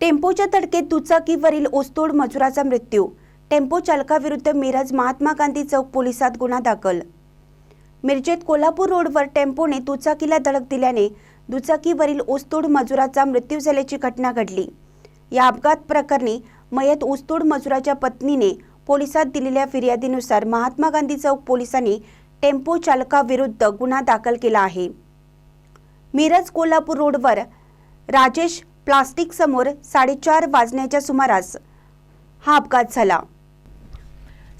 टेम्पोच्या तडकेत दुचाकीवरील ओस्तोड मजुराचा मृत्यू. टेम्पो चालकाविरुद्ध मिरज महात्मा गांधी चौक पोलिसात गुन्हा दाखल. मिरजेत कोल्हापूर रोडवर टेम्पोने दुचाकीला धडक दिल्याने दुचाकीवरील ओस्तोड मजुराचा मृत्यू झाल्याची घटना घडली. या अपघात प्रकरणी मयत ऊसतोड मजुराच्या पत्नीने पोलिसात दिलेल्या फिर्यादीनुसार महात्मा गांधी चौक पोलिसांनी टेम्पो चालकाविरुद्ध गुन्हा दाखल केला आहे. मिरज कोल्हापूर रोडवर राजेश प्लास्टिक समोर साडेचार वाजण्याच्या सुमारास हा अपघात झाला.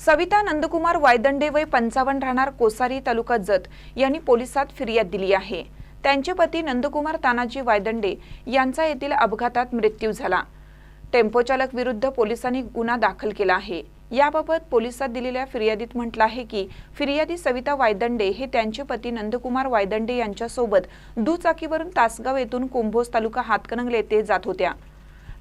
सविता नंदकुमार वायदंडे वय पंचावन्न राहणार कोसारी तालुका जत यांनी पोलिसात फिर्याद दिली आहे. त्यांचे पती नंदकुमार तानाजी वायदंडे यांचा येथील अपघातात मृत्यू झाला. टेम्पो चालक विरुद्ध पोलिसांनी गुन्हा दाखल केला आहे. याबाबत पोलिसात दिलेल्या फिर्यादीत म्हटलं आहे की फिर्यादी सविता वायदंडे हे त्यांचे पती नंदकुमार वायदंडे यांच्यासोबत दुचाकीवरून तासगाव येथून कुंभोज तालुका हातकणंगले येथे जात होत्या.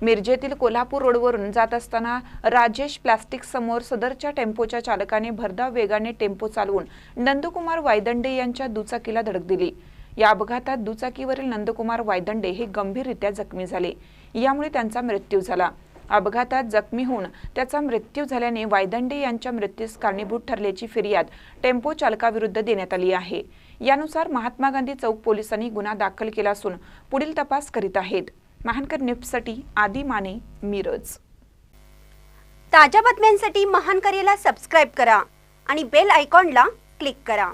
मिरजेतील कोल्हापूर रोडवरून जात असताना राजेश प्लास्टिक समोर सदरच्या टेम्पोच्या चालकाने भरधाव वेगाने टेम्पो चालवून नंदकुमार वायदंडे यांच्या दुचाकीला धडक दिली. या अपघातात दुचाकीवरील नंदकुमार वायदंडे हे गंभीररित्या जखमी झाले. यामुळे त्यांचा मृत्यू झाला. अपघातात जखमी होऊन त्याचा मृत्यू झाल्याने वायदंडे यांच्या मृत्यूस कारणीभूत ठरल्याची फिर्याद टेम्पो चालकाविरुद्ध देण्यात आली आहे. यानुसार महात्मा गांधी चौक पोलिसांनी गुन्हा दाखल केला असून पुढील तपास करीत आहेत. महानकर न्यूजसाठी आदी माने मिरज. ताज्या बातम्यांसाठी महान करेला सबस्क्राईब करा आणि बेल आयकॉनला क्लिक करा.